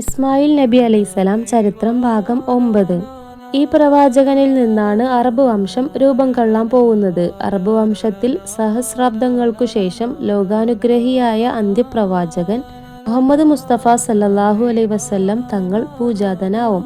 ഇസ്മായിൽ നബി അലൈസലാം ചരിത്രം ഭാഗം ഒമ്പത്. ഈ പ്രവാചകനിൽ നിന്നാണ് അറബ് വംശം രൂപം കൊള്ളാൻ പോകുന്നത്. അറബ് വംശത്തിൽ സഹസ്രാബ്ദങ്ങൾക്കു ശേഷം ലോകാനുഗ്രഹിയായ അന്ത്യപ്രവാചകൻ മുഹമ്മദ് മുസ്തഫ സല്ലാഹു അലൈ വസല്ലം തങ്ങൾ പൂജാതനാവും.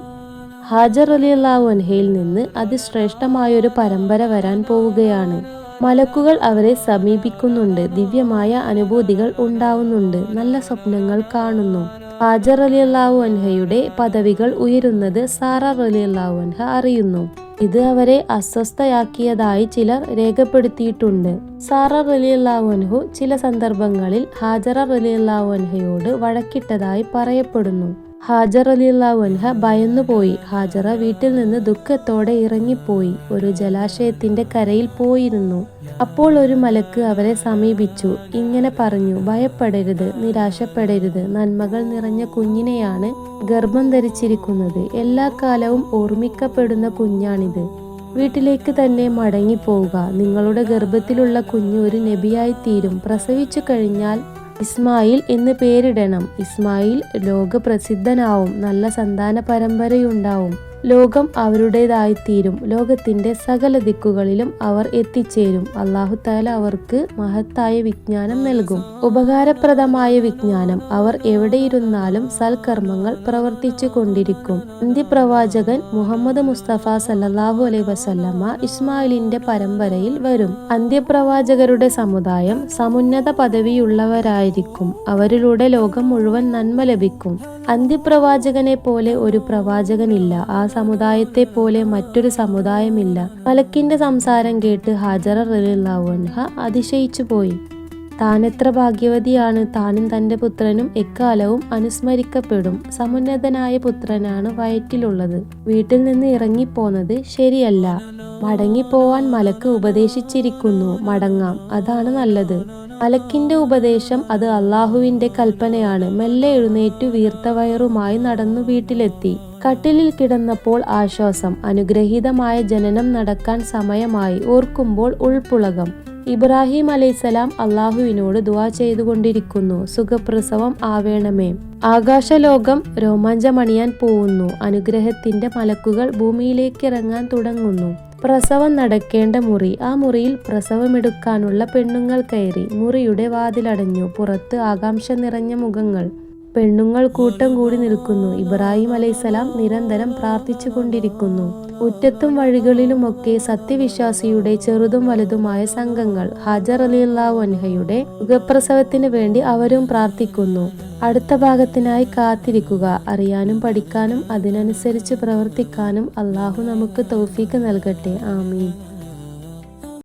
ഹാജർ അലി അള്ളാഹു അൻഹയിൽ നിന്ന് അതിശ്രേഷ്ഠമായൊരു പരമ്പര വരാൻ പോവുകയാണ്. മലക്കുകൾ അവരെ സമീപിക്കുന്നുണ്ട്. ദിവ്യമായ അനുഭൂതികൾ ഉണ്ടാവുന്നുണ്ട്. നല്ല സ്വപ്നങ്ങൾ കാണുന്നു. ഹാജർ അലി അള്ളാഹു അൻഹയുടെ പദവികൾ ഉയരുന്നത് സാറ അലി അള്ളാഹു അൻഹ അറിയുന്നു. ഇത് അവരെ അസ്വസ്ഥയാക്കിയതായി ചിലർ രേഖപ്പെടുത്തിയിട്ടുണ്ട്. സാറ അലി അള്ളാഹു അൻഹു ചില സന്ദർഭങ്ങളിൽ ഹാജറ അലി അള്ളാഹു അൻഹയോട് വഴക്കിട്ടതായി പറയപ്പെടുന്നു. ഹാജർ അലിയുള്ള വൻഹ ഭയന്നുപോയി ഹാജറ വീട്ടിൽ നിന്ന് ദുഃഖത്തോടെ ഇറങ്ങിപ്പോയി. ഒരു ജലാശയത്തിന്റെ കരയിൽ പോയിരുന്നു. അപ്പോൾ ഒരു മലക്ക് അവരെ സമീപിച്ചു. ഇങ്ങനെ പറഞ്ഞു ഭയപ്പെടരുത് നിരാശപ്പെടരുത്. നന്മകൾ നിറഞ്ഞ കുഞ്ഞിനെയാണ് ഗർഭം ധരിച്ചിരിക്കുന്നത്. എല്ലാ കാലവും ഓർമ്മിക്കപ്പെടുന്ന കുഞ്ഞാണിത്. വീട്ടിലേക്ക് തന്നെ മടങ്ങിപ്പോവുക. നിങ്ങളുടെ ഗർഭത്തിലുള്ള കുഞ്ഞ് ഒരു നബിയായി തീരും പ്രസവിച്ചു കഴിഞ്ഞാൽ ഇസ്മായിൽ എന്ന് പേരിടണം. ഇസ്മായിൽ ലോകപ്രസിദ്ധനാവും. നല്ല സന്താന പരമ്പരയുണ്ടാവും ലോകം അവരുടേതായിത്തീരും. ലോകത്തിന്റെ സകല ദിക്കുകളിലും അവർ എത്തിച്ചേരും. അള്ളാഹു താല അവർക്ക് മഹത്തായ വിജ്ഞാനം നൽകും. ഉപകാരപ്രദമായ വിജ്ഞാനം. അവർ എവിടെയിരുന്നാലും സൽക്കർമ്മങ്ങൾ പ്രവർത്തിച്ചു കൊണ്ടിരിക്കും. അന്ത്യപ്രവാചകൻ മുഹമ്മദ് മുസ്തഫ സല്ലാഹു അലൈ വസല്ലമ്മ ഇസ്മായിലിന്റെ പരമ്പരയിൽ വരും. അന്ത്യപ്രവാചകരുടെ സമുദായം സമുന്നത പദവിയുള്ളവരായിരിക്കും. അവരിലൂടെ ലോകം മുഴുവൻ നന്മ ലഭിക്കും. അന്ത്യപ്രവാചകനെ പോലെ ഒരു പ്രവാചകനില്ല. ആ സമുദായത്തെ പോലെ മറ്റൊരു സമുദായമില്ല. മലക്കിന്റെ സംസാരം കേട്ട് ഹാജറ റലിള്ളാവുൻഹ അതിശയിച്ചു പോയി. താൻ എത്ര ഭാഗ്യവതിയാണ് താനും തന്റെ പുത്രനും എക്കാലവും അനുസ്മരിക്കപ്പെടും. സമുന്നതനായ പുത്രനാണ് വയറ്റിലുള്ളത്. വീട്ടിൽ നിന്ന് ഇറങ്ങിപ്പോന്നത് ശരിയല്ല. മടങ്ങിപ്പോവാൻ മലക്ക് ഉപദേശിച്ചിരിക്കുന്നു. മടങ്ങാം. അതാണ് നല്ലത്. മലക്കിന്റെ ഉപദേശം അത് അള്ളാഹുവിന്റെ കൽപ്പനയാണ്. മെല്ലെ എഴുന്നേറ്റു വീർത്തവയറുമായി നടന്നു വീട്ടിലെത്തി. കട്ടിലിൽ കിടന്നപ്പോൾ ആശ്വാസം അനുഗ്രഹീതമായ ജനനം നടക്കാൻ സമയമായി ഓർക്കുമ്പോൾ ഉൾപ്പുളകം. ഇബ്രാഹിം അലൈസലാം അള്ളാഹുവിനോട് ദുവാ ചെയ്തുകൊണ്ടിരിക്കുന്നു സുഖപ്രസവം ആവേണമേ. ആകാശലോകം രോമാഞ്ചമണിയാൻ പോവുന്നു അനുഗ്രഹത്തിന്റെ മലക്കുകൾ ഭൂമിയിലേക്ക് ഇറങ്ങാൻ തുടങ്ങുന്നു. പ്രസവം നടക്കേണ്ട മുറി ആ മുറിയിൽ പ്രസവമെടുക്കാനുള്ള പെണ്ണുങ്ങൾ കയറി മുറിയുടെ വാതിലടഞ്ഞു പുറത്ത് ആകാംക്ഷ നിറഞ്ഞ മുഖങ്ങൾ. പെണ്ണുങ്ങൾ കൂട്ടം കൂടി നിൽക്കുന്നു. ഇബ്രാഹിം അലൈസലാം നിരന്തരം പ്രാർത്ഥിച്ചു കൊണ്ടിരിക്കുന്നു മുറ്റത്തും വഴികളിലുമൊക്കെ സത്യവിശ്വാസിയുടെ ചെറുതും വലുതുമായ സംഘങ്ങൾ ഹാജർ അലിയുള്ള അൻഹയുടെ യുഗപ്രസവത്തിന് വേണ്ടി അവരും പ്രാർത്ഥിക്കുന്നു. അടുത്ത ഭാഗത്തിനായി കാത്തിരിക്കുക. അറിയാനും പഠിക്കാനും അതിനനുസരിച്ച് പ്രവർത്തിക്കാനും അള്ളാഹു നമുക്ക് തൗഫീക്ക് നൽകട്ടെ. ആമീൻ.